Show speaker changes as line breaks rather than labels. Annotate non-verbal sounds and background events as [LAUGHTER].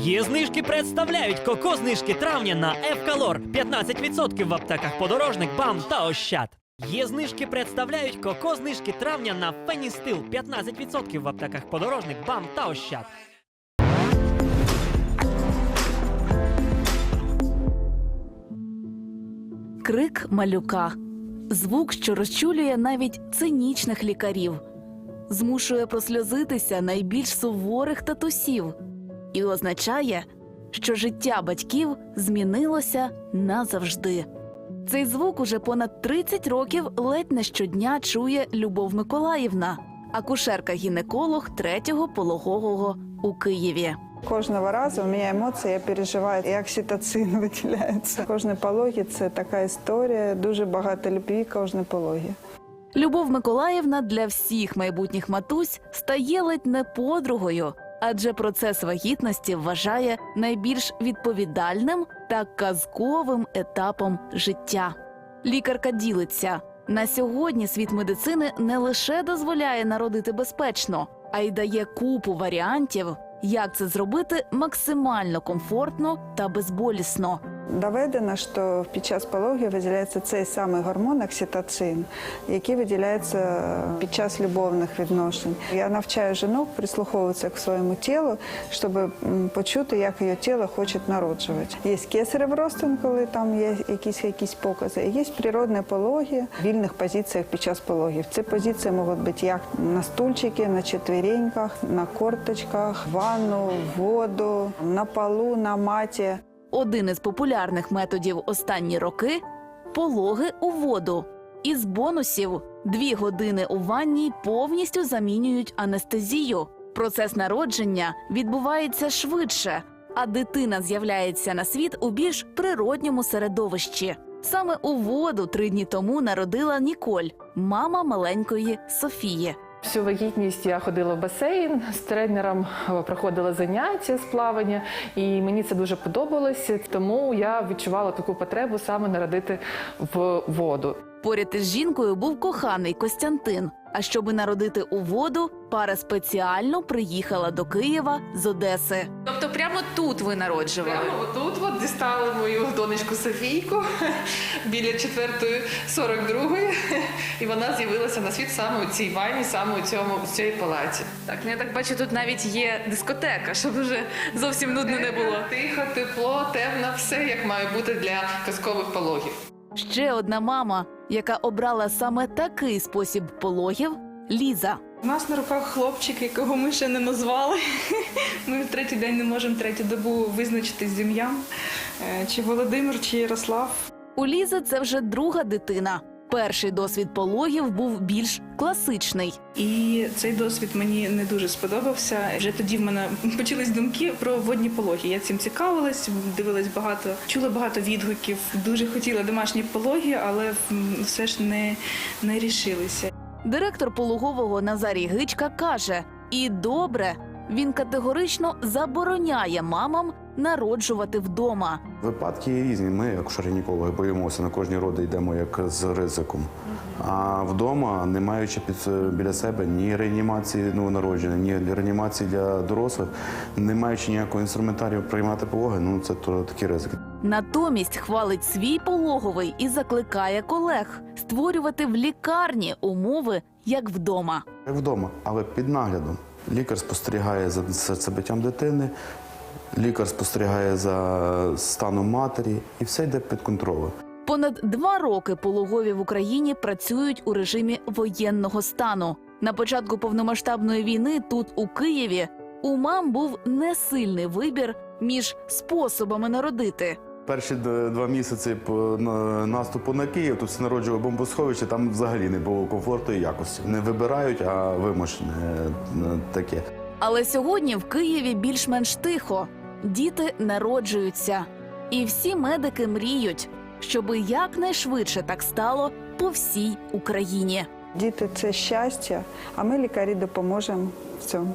Є знижки представляють коко знижки травня на Евкалор 15% в аптеках подорожник, бам та ощад. Є знижки представляють коко знижки травня на Феністил 15% в аптеках подорожник, бам та ощад.
Крик малюка. Звук, що розчулює навіть цинічних лікарів, змушує просльозитися найбільш суворих татусів і означає, що життя батьків змінилося назавжди. Цей звук уже понад 30 років ледь не щодня чує Любов Миколаївна, акушерка-гінеколог третього пологового у Києві.
Кожного разу у мене емоції, я переживаю, як окситоцин виділяється. Кожні пологи це така історія, дуже багато любві кожні пологи.
Любов Миколаївна для всіх майбутніх матусь стає ледь не подругою, адже процес вагітності вважає найбільш відповідальним та казковим етапом життя. Лікарка ділиться на сьогодні світ медицини не лише дозволяє народити безпечно, а й дає купу варіантів, як це зробити максимально комфортно та безболісно.
Доведено, що під час пологів виділяється цей самий гормон окситоцин, який виділяється під час любовних відношень. Я навчаю жінок прислуховуватися к своєму тілу, щоб почути, як її тіло хоче народжувати. Є кесарев розтин, коли там є якісь, якісь покази, є природні пологи в вільних позиціях під час пологів. Ці позиції можуть бути як на стульчики, на четвереньках, на корточках, в ванну, в воду, на полу, на маті.
Один із популярних методів останні роки пологи у воду. Із бонусів дві години у ванні повністю замінюють анестезію. Процес народження відбувається швидше, а дитина з'являється на світ у більш природньому середовищі. Саме у воду три дні тому народила Ніколь, мама маленької Софії.
Всю вагітність я ходила в басейн з тренером, проходила заняття з плавання, і мені це дуже подобалося. Тому я відчувала таку потребу саме народити в воду.
Поряд із жінкою був коханий Костянтин. А щоби народити у воду, пара спеціально приїхала до Києва з Одеси. Тобто, прямо тут ви народжували?
Прямо отут от дістали мою донечку Софійку [LAUGHS] біля четвертої 42-ї, і вона з'явилася на світ саме у цій ванні, саме у цьому у цій палаці.
Так, ну я так бачу, тут навіть є дискотека, щоб вже зовсім нудно не було.
Тихо, тепло, темно, все як має бути для казкових пологів.
Ще одна мама, яка обрала саме такий спосіб пологів Ліза.
У нас на руках хлопчик, якого ми ще не назвали. [LAUGHS] Ми в третій день не можемо третю добу визначити з ім'ям. Е, Чи Володимир, чи Ярослав.
У Лізи це вже друга дитина. Перший досвід пологів був більш класичний.
І цей досвід мені не дуже сподобався. Вже тоді в мене почались думки про водні пологи. Я цим цікавилась, дивилась багато, чула багато відгуків. Дуже хотіла домашні пологи, але все ж не, не рішилися.
Директор пологового Назарій Гичка каже: і добре, він категорично забороняє мамам народжувати вдома.
Випадки є різні. Ми, як шаринікологи, боїмося на кожні роди йдемо як з ризиком. А вдома, не маючи під біля себе ні реанімації новонароджених, ні реанімації для дорослих, не маючи ніякого інструментарію приймати пологи, ну це то такий ризик.
Натомість хвалить свій пологовий і закликає колег створювати в лікарні умови як вдома.
Як вдома, але під наглядом. Лікар спостерігає за серцебиттям дитини, лікар спостерігає за станом матері, і все йде під контролем.
Понад два роки пологові в Україні працюють у режимі воєнного стану. На початку повномасштабної війни тут, у Києві, у мам був несильний вибір між способами народити.
Перші два місяці по наступу на Київ тут все народжували бомбосховище, там взагалі не було комфорту і якості. Не вибирають, а вимушене е, таке.
Але сьогодні в Києві більш-менш тихо. Діти народжуються. І всі медики мріють, щоби якнайшвидше так стало по всій Україні.
Діти це щастя, а ми лікарі допоможемо в цьому.